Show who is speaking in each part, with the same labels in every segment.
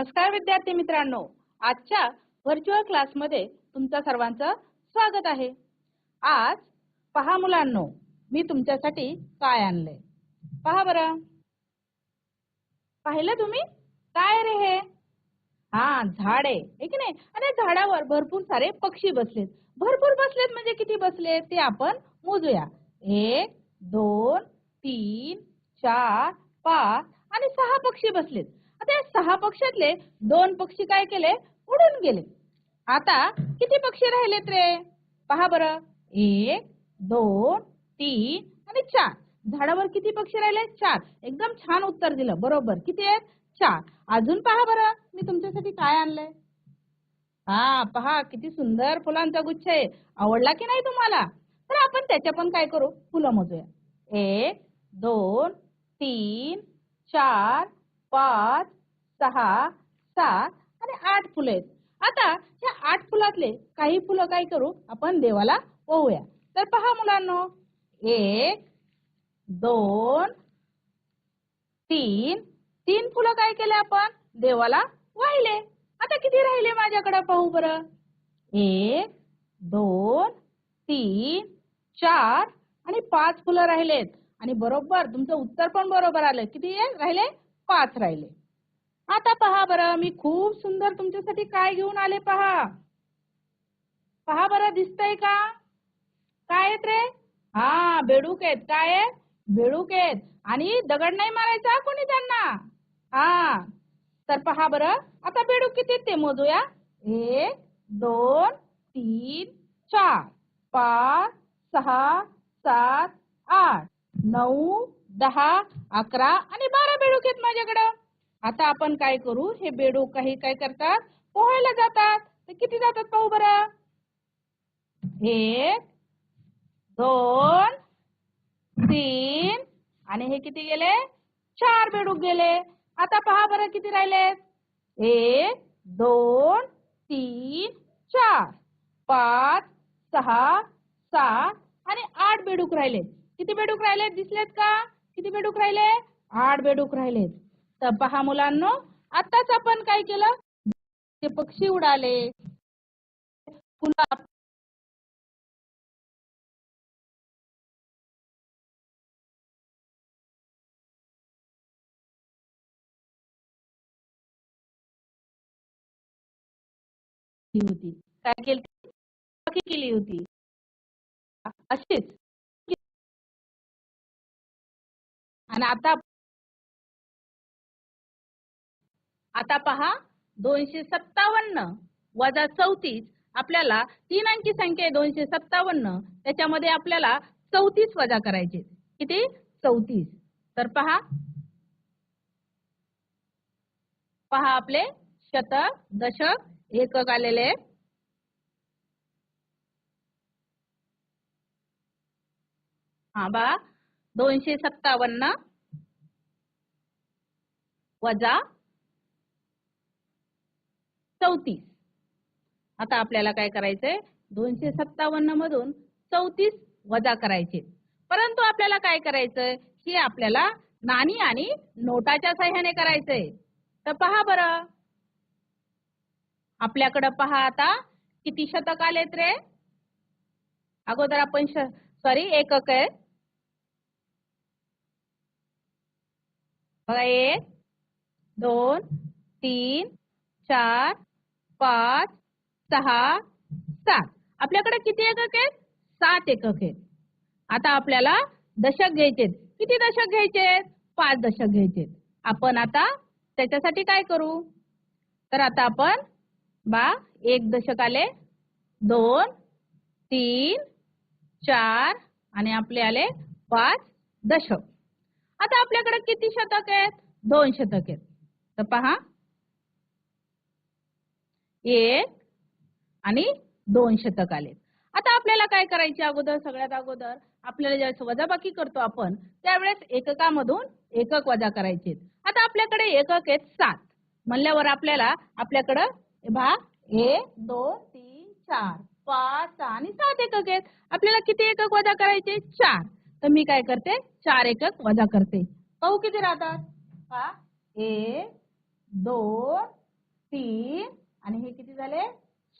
Speaker 1: नमस्कार विद्यार्थी मित्रांनो. आजच्या व्हर्च्युअल क्लासमध्ये तुमचं सर्वांचं स्वागत आहे. आज पहा मुलांनो मी तुमच्यासाठी काय आणलंय? पहा बरं. पाहिलं तुम्ही? काय रे हे? हा झाड आहे. की नाही? आणि झाडावर भरपूर सारे पक्षी बसलेत. भरपूर बसलेत म्हणजे किती बसले ते आपण मोजूया. एक दोन तीन चार पाच आणि सहा पक्षी बसलेत. आता या सहा पक्षातले दोन पक्षी काय केले? उडून गेले. आता किती पक्षी राहिलेत रे? पहा बरं. एक दोन तीन आणि चार. झाडावर किती पक्षी राहिले? चार. एकदम छान उत्तर दिलं. बरोबर. किती आहेत? चार. अजून पहा बरं. मी तुमच्यासाठी काय आणलंय? हा पहा. किती सुंदर फुलांचा गुच्छ आहे. आवडला की नाही तुम्हाला? तर आपण त्याच्या पण काय करू? फुलं मोजूया. एक दोन तीन चार पाच सहा सात आणि आठ फुलं आहेत. आता या आठ फुलातले काही फुलं काय करू? आपण देवाला वाहूया. तर पहा मुलांनो. एक दोन तीन. तीन फुलं काय केले आपण? देवाला वाहिले. आता किती राहिले माझ्याकडे पाहू बरं? एक दोन तीन चार आणि पाच फुलं राहिलेत. आणि बरोबर तुमचं उत्तर पण बरोबर आलं. किती राहिले? पाच राहिले. आता पहा बरं मी खूप सुंदर तुमच्यासाठी काय घेऊन आले पहा. पहा बरं दिसतंय का? काय आहेत रे? हा बेडूक आहेत. काय आहेत? बेडूक आहेत. आणि दगड नाही मारायचा कोणी त्यांना? हा. तर पहा बरं आता बेडूक किती आहेत ते मोजूया? एक दोन तीन चार पाच सहा सात आठ नऊ दहा अकरा आणि बारा बेडूक आहेत माझ्याकडं. आता आपण काय करू? हे बेडूक काही काय करतात? पोहायला जातात. ते किती जातात पाहू बरं? एक दोन तीन आणि हे किती गेले? चार बेडूक गेले. आता पहा बरं किती राहिले एक दोन तीन चार. पाच सहा सात आणि आठ बेडूक राहिले किती बेडूक राहिलेत? दिसलेत का? किती बेडूक राहिले? आठ बेडूक राहिलेत. तर पहा मुलांनो आताच आपण काय केलं? ते पक्षी उडाले. पुन्हा केली होती. काय केली? केली होती. अशीच. आणि आता आता पहा दोनशे सत्तावन्न वजा चौतीस आपल्याला तीन अंकी संख्या आहे दोनशे सत्तावन्न. त्याच्यामध्ये आपल्याला चौतीस वजा करायचे किती? चौतीस. तर पहा. पहा आपले शतक दशक एकक आलेले हा बा दोनशे सत्तावन्न वजा चौतीस. आता आपल्याला काय करायचंय? दोनशे सत्तावन्न मधून चौतीस वजा करायचे. परंतु आपल्याला काय करायचंय? हे आपल्याला नाणी आणि नोटाच्या सहाय्याने करायचंय. तर पहा बरं. आपल्याकडं पहा आता किती शतक आलेत रे? अगोदर आपण सॉरी एकक आहे बघा एक दोन तीन चार पाच सहा सात. आपल्याकडे किती एकक आहेत? सात एकक आहेत. आता आपल्याला दशक घ्यायचे किती दशक घ्यायचे पाच दशक घ्यायचे आपण आता त्याच्यासाठी काय करू? तर आता आपण बा एक दशक आले दोन तीन चार आणि आपले आले पाच दशक. आता आपल्याकडे किती शतक आहेत? दोन शतक आहेत. तर पहा. एक आणि दोन शतक आले आता आपल्याला काय करायचे अगोदर सगळ्यात अगोदर? आपल्याला ज्यावेळेस वजाबाकी करतो आपण त्यावेळेस एककामधून एकक वजा करायचे आता आपल्याकडे एकक आहेत सात. म्हणल्यावर आपल्याला आपल्याकडं भा एक दोन तीन चार पाच सहा आणि सात एकक आहेत. आपल्याला किती एकक वजा करायचे? चार. तर मी काय करते? चार एकक वजा करते. पाहू किती राहतात? एक दोन तीन आणि हे किती झाले?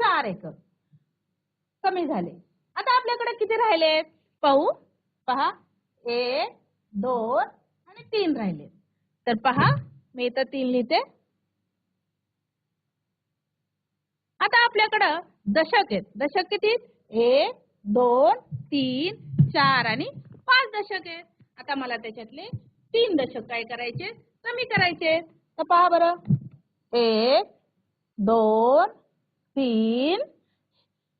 Speaker 1: चार एकक कमी झाले. आता आपल्याकडे किती राहिले पाहू. पहा. एक दोन आणि तीन राहिले तर पहा. मी इथं तीन लिहिते. आता आपल्याकडं दशक आहेत. दशक किती? एक दोन तीन चार आणि पाच दशक आहेत. आता मला त्याच्यातले तीन दशक काय करायचे? कमी करायचे तर पहा बरं. एक दोन तीन.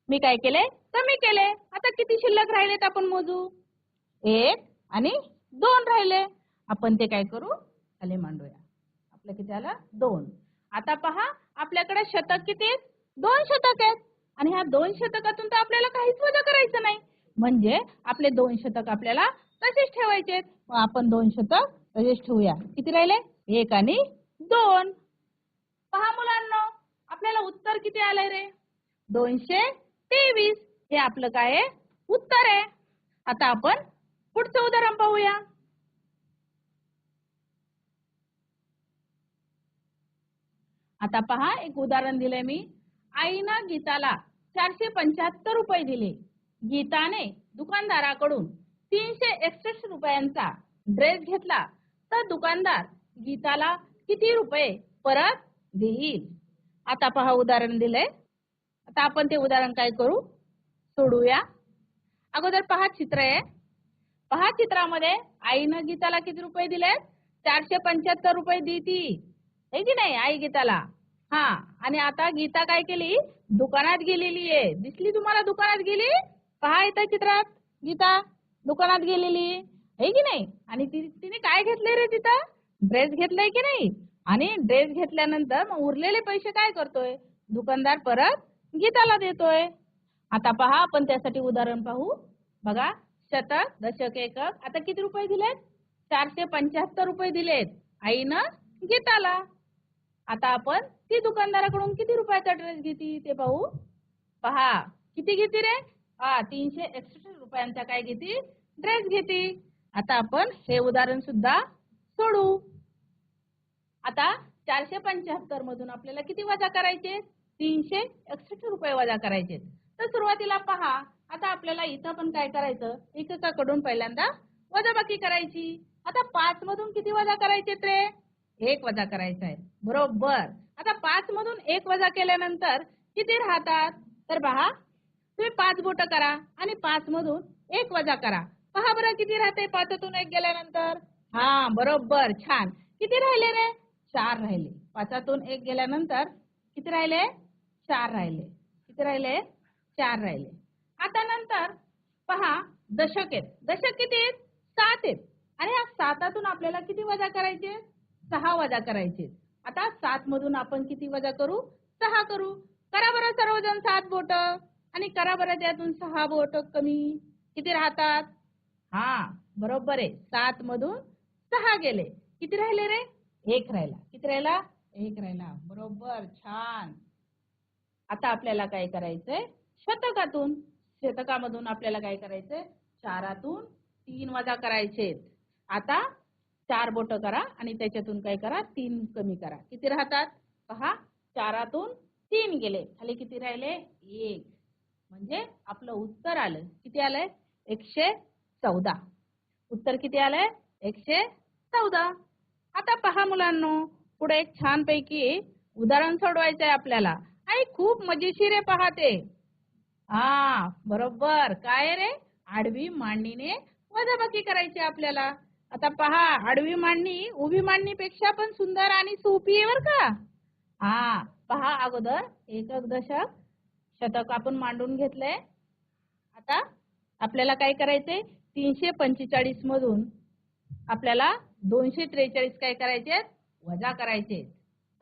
Speaker 1: मी काय केले? कमी केले. आता किती शिल्लक राहिलेत आपण मोजू? एक आणि दोन राहिले. आपण ते काय करू? खाली मांडूया. आपलं किती आलं? दोन. आता पहा आपल्याकडे शतक किती आहेत? दोन शतक आहेत. आणि ह्या दोन शतकातून तर आपल्याला काहीच वजा करायचं नाही. म्हणजे आपले दोन शतक आपल्याला तसेच ठेवायचे आहेत. मग आपण दोन शतक तसेच ठेवूया. किती राहिले? एक आणि दोन. पहा मुलांना आपल्याला उत्तर किती आलंय रे? दोनशे तेवीस. हे आपलं काय आहे? उत्तर आहे. आता आपण पुढचं उदाहरण पाहूया. आता पहा एक उदाहरण दिलंय मी. आईनं गीताला चारशे पंच्याहत्तर रुपये दिले. गीताने दुकानदाराकडून तीनशे एकसष्ट रुपयांचा ड्रेस घेतला. तर दुकानदार गीताला किती रुपये परत देईल? आता पहा उदाहरण दिलंय. आता आपण ते उदाहरण काय करू? सोडूया. अगोदर पहा चित्र आहे पहा चित्रामध्ये आईनं गीताला किती रुपये दिले चारशे पंच्याहत्तर रुपये देती. आहे की नाही आई गीताला? हा आणि आता गीता काय केली? दुकानात गेलेली आहे. दिसली तुम्हाला दुकानात गेली? पहा इथं चित्रात गीता. दुकानात गेलेली. आहे की नाही? आणि तिने काय घेतलंय रे तिथं? ड्रेस घेतलाय की नाही? आणि ड्रेस घेतल्यानंतर मग उरलेले पैसे काय करतोय? दुकानदार परत गीताला देतोय. आता पहा आपण त्यासाठी उदाहरण पाहू. बघा शतक दशक एकक. आता किती रुपये दिलेत? चारशे पंच्याहत्तर रुपये दिलेत. आईनं गीताला. आता आपण ती दुकानदाराकडून किती रुपयाचा ड्रेस घेती ते पाहू. पहा किती घेती रे? हा तीनशे एकसष्ट रुपयांचा काय घेती? ड्रेस घेती. आता आपण हे उदाहरण सुद्धा सोडू. आता चारशे पंच्याहत्तर मधून आपल्याला किती वजा करायचे? तीनशे एकसष्ट रुपये वजा करायचे. तर सुरुवातीला पहा आता आपल्याला इथं पण काय करायचं? एककाकडून पहिल्यांदा वजाबाकी करायची. आता पाच मधून किती वजा करायचे रे एक वजा करायचा आहे. बरोबर. आता पाच मधून एक वजा केल्यानंतर किती राहतात? तर पहा तुम्ही पाच बोट करा आणि पाच मधून एक वजा करा. पहा बरं किती राहते पाचातून एक गेल्यानंतर. हा बरोबर छान. किती राहिले रे? चार राहिले. पाचातून एक गेल्यानंतर किती राहिले? चार राहिले. किती राहिले? चार राहिले. आता नंतर पहा दशक आहेत. दशक किती आहेत? सात आहेत. आणि या सातातून आपल्याला किती वजा करायचे? सहा वजा करायचे. आता सात मधून आपण किती वजा करू? सहा करू. करा बरं सर्वजण सात बोट. आणि करा बरं त्यातून सहा बोट कमी. किती राहतात? हा बरोबर आहे. सात मधून सहा गेले. किती राहिले रे? एक राहिला. किती राहिला? एक राहिला. बरोबर छान. आता आपल्याला काय करायचंय? शतकातून शतकामधून आपल्याला काय करायचंय? चारातून तीन वजा करायचे. आता चार बोट करा आणि त्याच्यातून काय करा? तीन कमी करा. किती राहतात? पहा चारातून तीन गेले. खाली किती राहिले? एक. म्हणजे आपलं उत्तर आलं किती आलंय? एकशे चौदा. उत्तर किती आलंय? एकशे चौदा. आता पहा मुलांनो पुढे एक छान पैकी उदाहरण सोडवायचं आहे आपल्याला. आणि खूप मजेशीर आहे पहा ते हा बरोबर. काय रे? आडवी मांडणीने वजाबाकी करायची आपल्याला. आता पहा आडवी मांडणी उभी मांडणीपेक्षा पण सुंदर आणि सोपी आहे बर का? हा पहा अगोदर एकक दशक. शतक आपण मांडून घेतलंय. आता आपल्याला काय करायचंय? तीनशे पंचेचाळीस मधून आपल्याला दोनशे त्रेचाळीस काय करायचे वजा करायचे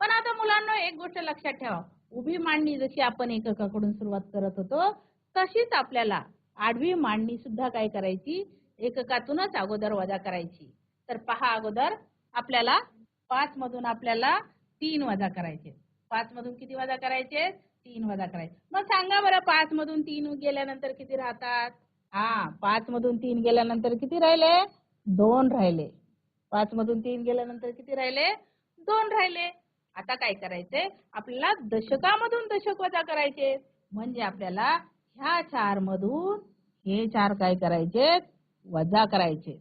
Speaker 1: पण आता मुलांना एक गोष्ट लक्षात ठेवा. उभी मांडणी जशी आपण एककाकडून सुरुवात करत होतो तशीच आपल्याला आडवी मांडणी सुद्धा काय करायची? एककातूनच अगोदर वजा करायची. तर पहा अगोदर आपल्याला पाच मधून आपल्याला तीन वजा करायचे. पाच मधून किती वजा करायचे तीन वजा करायचे. मग सांगा बरं पाच मधून तीन गेल्यानंतर किती राहतात? हा पाच मधून तीन गेल्यानंतर किती राहिले? दोन राहिले. पाच मधून तीन गेल्यानंतर किती राहिले? दोन राहिले. आता काय करायचंय? आपल्याला दशकामधून दशक वजा करायचे. म्हणजे आपल्याला ह्या चार मधून हे चार काय करायचे? वजा करायचे.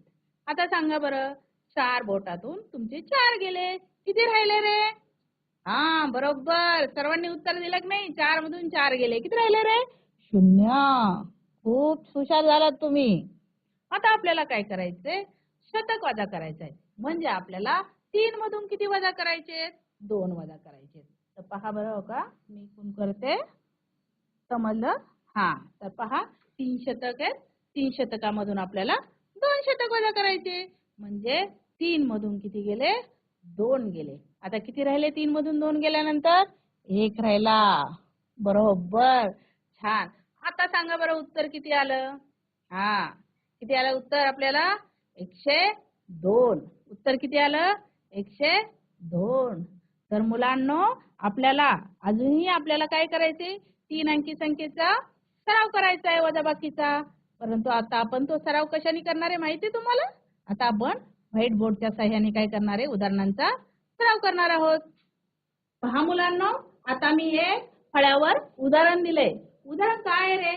Speaker 1: आता सांगा बरं चार बोटातून तुमचे चार गेले. किती राहिले रे? हा बरोबर. सर्वांनी उत्तर दिलं की नाही? चार मधून चार गेले. किती राहिले रे? शून्य. खूप हुशार झालात तुम्ही. आता आपल्याला काय करायचंय? शतक वजा आहे. म्हणजे आपल्याला तीन मधून किती वजा करायचे दोन वजा करायचे तर पहा बरं हो का मी कोण करते. समजलं? हा तर पहा तीन शतक आहेत. तीन शतकामधून आपल्याला दोन शतक वजा करायचे. म्हणजे तीन मधून किती गेले? दोन गेले. आता किती राहिले? तीन मधून दोन गेल्यानंतर एक राहिला. बरोबर. छान. आता सांगा बरं उत्तर किती आलं? हा किती आलं उत्तर आपल्याला? एकशे दोन. उत्तर किती आलं? एकशे दोन. तर मुलांनो आपल्याला अजूनही आपल्याला काय करायचे? तीन अंकी संख्येचा सराव करायचा आहे वजाबाकीचा. परंतु आता आपण तो सराव कशाने करणार आहे माहिती आहे तुम्हाला? आता आपण व्हाईट बोर्डच्या साह्याने काय करणार आहे? उदाहरणांचा सराव करणार आहोत. पहा मुलांनो आता मी हे फळ्यावर उदाहरण दिले उदाहरण काय आहे रे?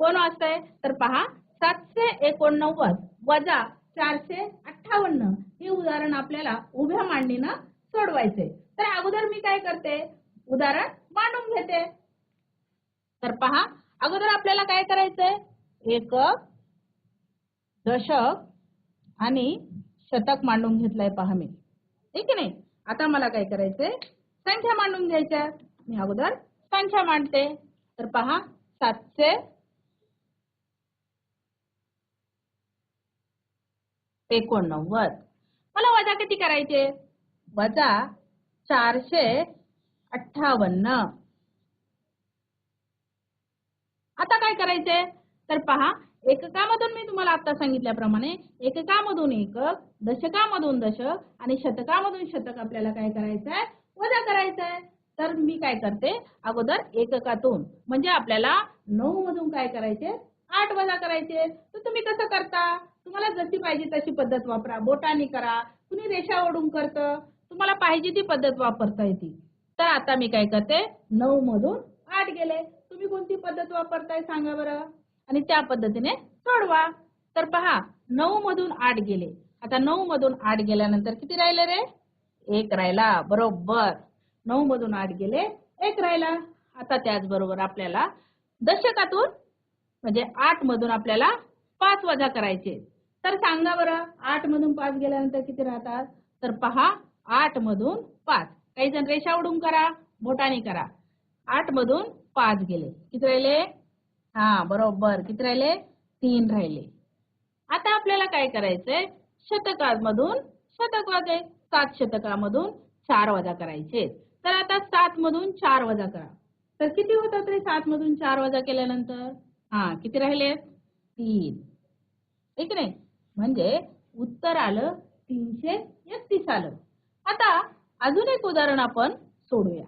Speaker 1: कोण वाचतंय? तर पहा सातशे एकोणनव्वद वजा चारशे अठ्ठावन्न हे उदाहरण आपल्याला उभ्या मांडणीनं सोडवायचे. तर अगोदर मी काय करते? उदाहरण मांडून घेते. तर पहा अगोदर आपल्याला काय करायचंय? एकक दशक आणि शतक मांडून घेतलंय पहा मी. ठीक आहे नाही? आता मला काय करायचंय? संख्या मांडून घ्यायच्या. मी अगोदर संख्या मांडते. तर पहा सातशे एकोणनव्वद. मला वजा किती करायचे? वजा चारशे अठ्ठावन्न. आता काय करायचे? तर पहा एककामधून मी तुम्हाला आता सांगितल्याप्रमाणे एककामधून एकक दशकामधून दशक आणि शतकामधून शतक आपल्याला काय करायचंय? वजा करायचंय. तर मी काय करते? अगोदर एककातून म्हणजे आपल्याला नऊ मधून काय करायचे? आठ वजा करायचे. तर तुम्ही कसं करता? तुम्हाला जशी पाहिजे तशी पद्धत वापरा. बोटानी करा कुणी रेषा ओढून करतं तुम्हाला पाहिजे ती पद्धत वापरता येते. तर आता मी काय करते? नऊ मधून आठ गेले. तुम्ही कोणती पद्धत वापरताय सांगा बरं. आणि त्या पद्धतीने सोडवा. तर पहा नऊ मधून आठ गेले. आता नऊ मधून आठ गेल्यानंतर किती राहिले रे? एक राहिला. बरोबर. नऊ मधून आठ गेले एक राहिला. आता त्याचबरोबर आपल्याला दशकातून म्हणजे आठ मधून आपल्याला पाच वजा करायचे. तर सांगा बरं आठ मधून पाच गेल्यानंतर किती राहतात? तर पहा आठ मधून पाच. काही जण रेषा उडून करा बोटाने करा. आठ मधून पाच गेले. किती राहिले? हा बरोबर. किती राहिले? तीन राहिले. आता आपल्याला काय करायचंय? शतकामधून शतक वाजे. सात शतकामधून चार वजा करायचे. तर आता सात मधून चार वजा करा. तर किती होतात रे सात मधून चार वजा केल्यानंतर? हा किती राहिले? तीन. ठीक नाही म्हणजे उत्तर आलं तीनशे एकतीस आलं. आता अजून एक उदाहरण आपण सोडूया.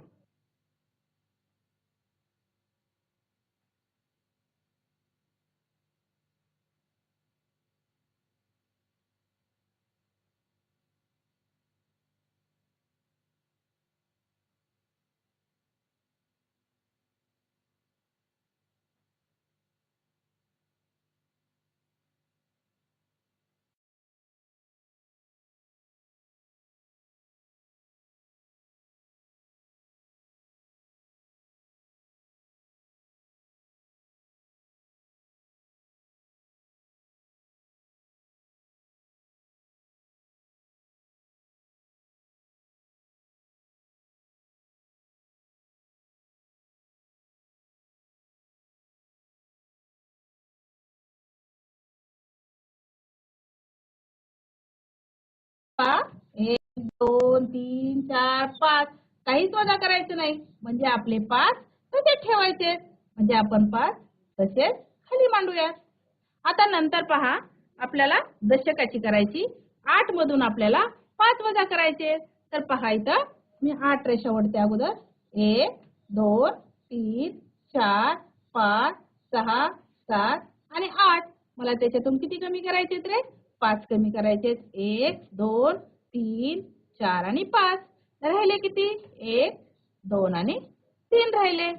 Speaker 1: दोन तीन चार पाच. काहीच वजा करायचं नाही. म्हणजे आपले पाच तसेच ठेवायचे. म्हणजे आपण पाच तसेच खाली मांडूयात आता नंतर पहा आपल्याला दशकाची करायची. आठ मधून आपल्याला पाच वजा करायचे. तर पहा इथं मी आठ रेषा ओढते अगोदर. एक दोन तीन चार पाच सहा सात आणि आठ. मला त्याच्यातून किती कमी करायचे रे? पाच कमी करायचे एक दोन तीन चार आणि पाच. राहिले किती? एक दोन आणि तीन राहिले.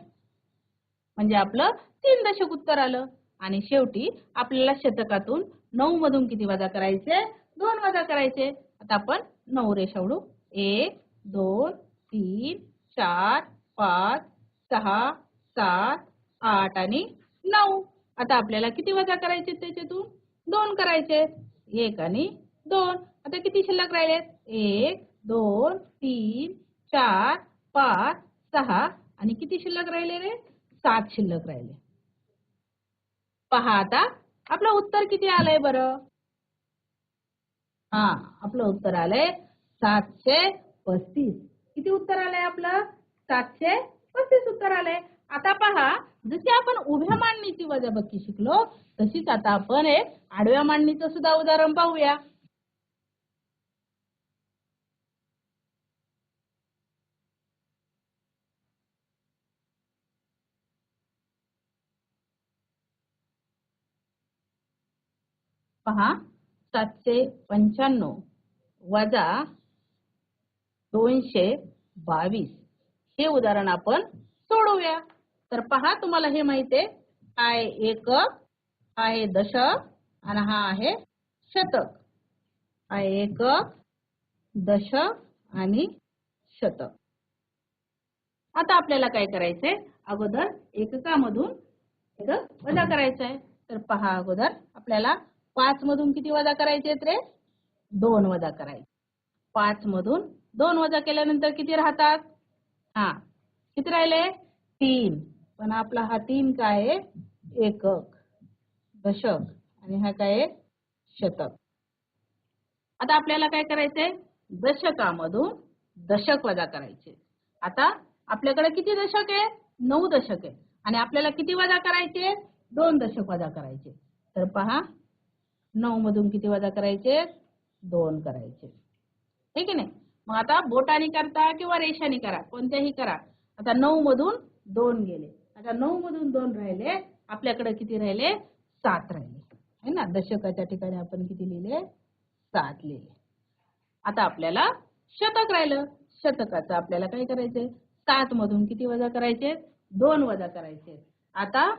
Speaker 1: म्हणजे आपलं तीन दशक उत्तर आलं. आणि शेवटी आपल्याला शतकातून नऊ मधून किती वजा करायचे? दोन वजा करायचे. आता आपण नऊ रेषा उडू एक दोन तीन चार पाच सहा सात आठ आणि नऊ. आता आपल्याला किती वजा करायचे त्याच्यातून? दोन करायचे. एक आणि दोन. आता किती शिल्लक राहिलेत? एक दोन तीन चार पाच सहा. आणि किती शिल्लक राहिले रे? सात शिल्लक राहिले. पहा आता आपलं उत्तर किती आलंय बरं? हा आपलं उत्तर आलंय सातशे पस्तीस. किती उत्तर आलंय आपलं? सातशे पस्तीस उत्तर आलंय. आता पहा जशी आपण उभ्या मांडणीची वजाबक्की शिकलो तशीच आता आपण एक आडव्या मांडणीचं सुद्धा उदाहरण पाहूया. पहा सातशे पंच्याण्णव वजा दोनशे बावीस. हे उदाहरण आपण सोडवूया. तर पहा तुम्हाला हे माहिती आहे. हा आहे एकक हा आहे दशक आणि हा आहे शतक. हा आहे एकक दशक आणि शतक. आता आपल्याला काय करायचंय? अगोदर एककामधून वजा करायचंय. तर पहा अगोदर आपल्याला पाच मधून किती वजा करायचे रे? दोन वजा करायचे. पाच मधून दोन वजा केल्यानंतर किती राहतात? हा किती राहिले? तीन. पण आपला हा तीन काय आहे? एकक. दशक. आणि हा काय आहे? शतक. आता आपल्याला काय करायचंय? दशकामधून दशक वजा करायचे. आता आपल्याकडे किती दशक आहे? नऊ दशक आहे. आणि आपल्याला किती वजा करायचे? दोन दशक वजा करायचे. तर पहा नऊ मधून किती वजा करायचे? दोन करायचे. ठीक आहे नाही मग आता बोटाने करता किंवा रेषाने करा. कोणत्याही करा. आता नऊ मधून दोन गेले. आता नऊ मधून दोन राहिले. आपल्याकडे किती राहिले? सात राहिले. है ना? दशकाच्या ठिकाणी आपण किती लिहिले? सात लिहिले. आता आपल्याला शतक राहिलं. शतकाचं आपल्याला काय करायचंय सात मधून किती वजा करायचे? दोन वजा करायचे. आता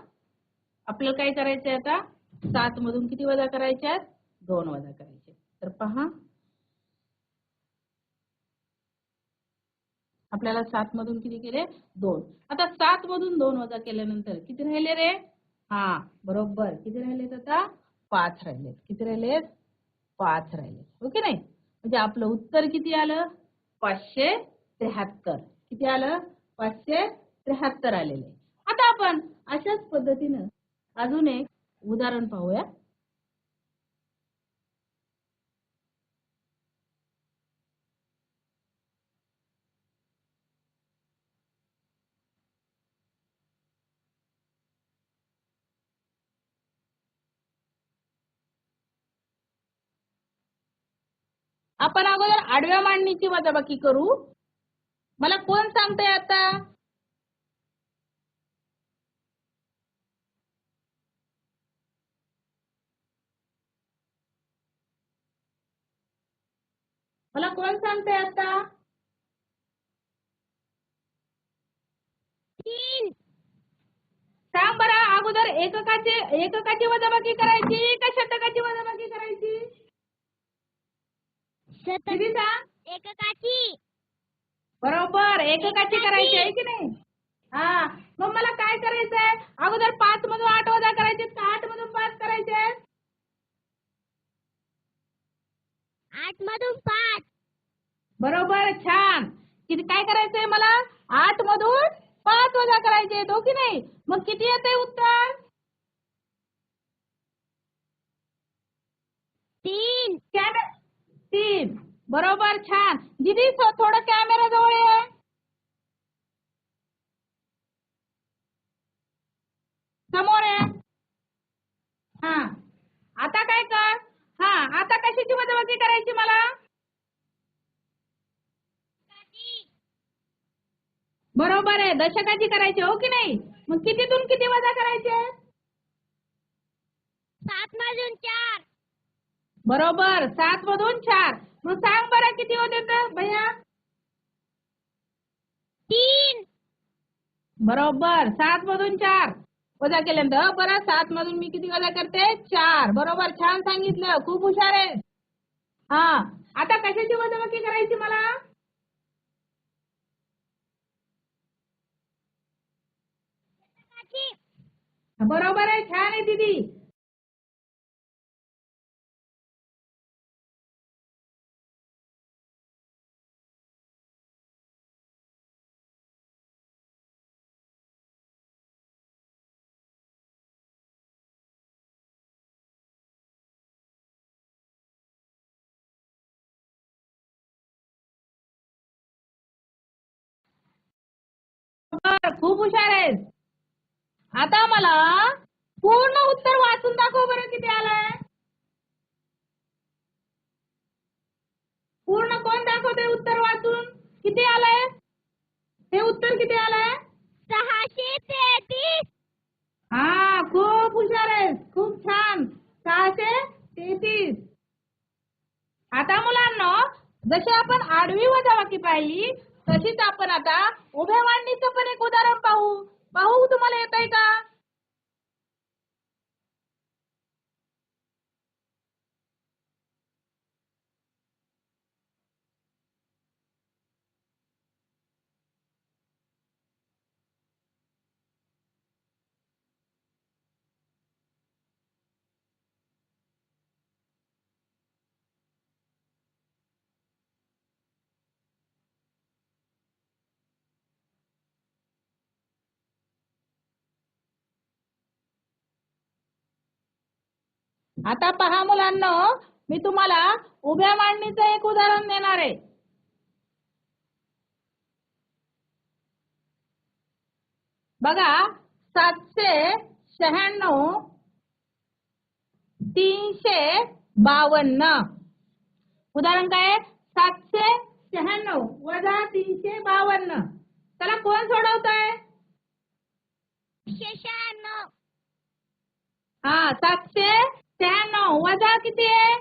Speaker 1: आपल्याला काय करायचंय आता? सात मधून किती वजा करायचे आहेत? दोन वजा करायचे तर पहा. आपल्याला सात मधून किती केले? दोन. आता सात मधून दोन वजा केल्यानंतर किती राहिले रे? हा बरोबर. किती राहिलेत आता? पाच राहिलेत. किती राहिलेत? पाच राहिलेत. हो ओके नाही? म्हणजे आपलं उत्तर किती आलं? पाचशे त्र्याहत्तर. किती आलं? पाचशे त्र्याहत्तर आलेले. आता आपण अशाच पद्धतीनं अजून एक उदाहरण पाहूया. आपण अगोदर आडव्या मांडणीची वजाबाकी करू. मला कोण सांगतंय आता? मला कोण सांगतंय आता? सांग बरं अगोदर एककाचे एककाची वजाबाकी करायची का शतकाची वजाबाकी करायची?
Speaker 2: शतक.
Speaker 1: किती सांग
Speaker 2: एककाची.
Speaker 1: बरोबर एककाची करायची आहे की नाही? हा मग मला काय करायचंय? अगोदर पाच मधून आठ वजा करायचे का? आठ मधून पाच करायचे
Speaker 2: आठ मधून पाच.
Speaker 1: बरोबर छान. किती काय करायचंय मला? आठ मधून पाच वजा करायचे हो की नाही. मग किती येते उत्तर?
Speaker 2: तीन.
Speaker 1: कॅमे तीन. बरोबर छान. दिदी थोडं कॅमेरा जवळ ये. समोर आहे हा. आता काय कर? हा आता कशाची वजाबाकी करायची मला? बरोबर आहे दशकाची करायची हो की नाही? मग कितीतून किती वजा करायचे?
Speaker 2: सात मधून चार.
Speaker 1: बरोबर सात मधून चार. मग सांग बरं किती होते तर भैया?
Speaker 2: तीन.
Speaker 1: बरोबर सात मधून चार. वजा केल्यानंतर बरं सात मधून मी किती वजा करते? चार. बरोबर छान सांगितलं. खूप हुशार आहे. हा. आता कशाची वजाबाकी करायची मला? बरोबर आहे छान आहे दीदी. बरोबर, खूप हुशार आहेस आता मला पूर्ण उत्तर वाचून दाखव बरं किती आलंय. पूर्ण कोण दाखवते उत्तर वाचून? किती आलंय? हे उत्तर किती आलंय?
Speaker 2: सहाशे तेहतीस.
Speaker 1: हा खूप हुशार आहेस खूप छान. सहाशे तेहतीस. आता मुलांना जशी आपण आडवी वजाबाकी पाहिली तशीच आपण आता उभ्या मांडणीचं पण एक उदाहरण पाहू. पाहू तुम्हाला येत आहे का? आता पहा मुलांना मी तुम्हाला उभ्या मांडणीचं एक उदाहरण देणार आहे. बघा सातशे शहाण्णव तीनशे बावन्न. उदाहरण काय आहे? सातशे शहाण्णव वजा तीनशे बावन्न. त्याला कोण सोडवतंय?
Speaker 2: एकशे शहाण्णव.
Speaker 1: हा सातशे शहाण्णव वजा किती आहे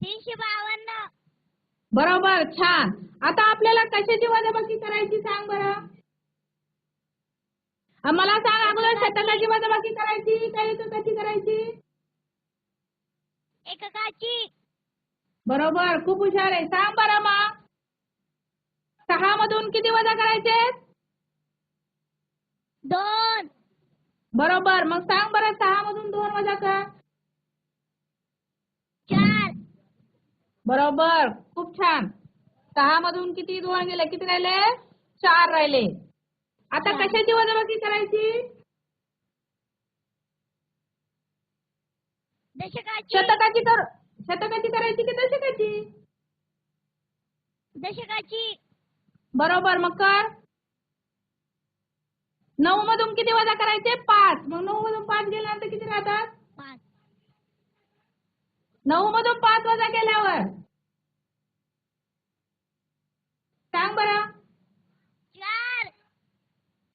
Speaker 2: तीनशे बावन्न.
Speaker 1: बरोबर छान. आता आपल्याला कशाची वजाबाकी करायची सांग बरं? मला सांग अगोदर शतकाची वजाबाकी करायची का एककाची करायची?
Speaker 2: एककाची.
Speaker 1: बरोबर खूप हुशार आहे. सांग बरं मग. सहा मधून किती वजा करायचे?
Speaker 2: दोन.
Speaker 1: बरोबर. मग सांग बरं सहा मधून दोन वजा कर
Speaker 2: चार.
Speaker 1: बरोबर. खूप छान. सहा मधून किती दोन गेले? किती राहिले? चार राहिले. आता. कशाची वजाबाकी करायची? शतकाची कर शतकाची करायची की दशकाची?
Speaker 2: दशकाची.
Speaker 1: बरोबर. मग कर. नऊ मधून किती वजा करायचे? पाच. मग नऊ मधून पाच गेल्यानंतर किती राहतात? नऊ मधून पाच वजा केल्यावर? सांग बरं.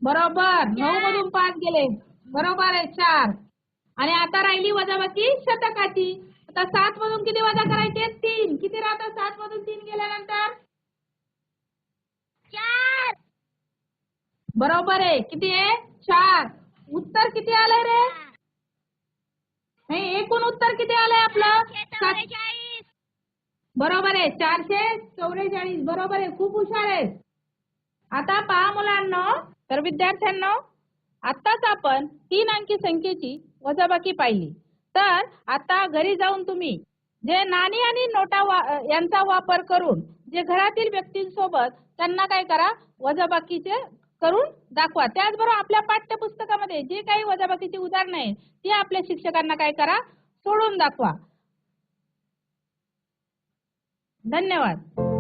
Speaker 1: बरोबर. नऊ मधून पाच गेले. बरोबर आहे चार. आणि आता राहिली वजाबाकी शतकाची. आता सात मधून किती वजा करायचे? तीन. किती राहतात सात मधून तीन गेल्यानंतर?
Speaker 2: चार.
Speaker 1: बरोबर आहे. किती आहे? चार. उत्तर किती आलंय रे? नाही एकूण उत्तर किती आलंय आपलं? बरोबर आहे. चारशे चौवेचाळीस बरोबर आहे. खूप हुशार आहे. आता पहा मुलांना. तर विद्यार्थ्यांना आत्ताच आपण तीन अंकी संख्येची वजाबाकी पाहिली. तर आता घरी जाऊन तुम्ही जे नाणी आणि नोटा वा- यांचा वापर करून जे घरातील व्यक्तींसोबत त्यांना काय करा? वजाबाकीचे करून दाखवा. त्याचबरोबर आपल्या पाठ्यपुस्तकामध्ये जे काही वजाबाकीची उदाहरणं आहेत ती आपल्या शिक्षकांना काय करा सोडून दाखवा. धन्यवाद.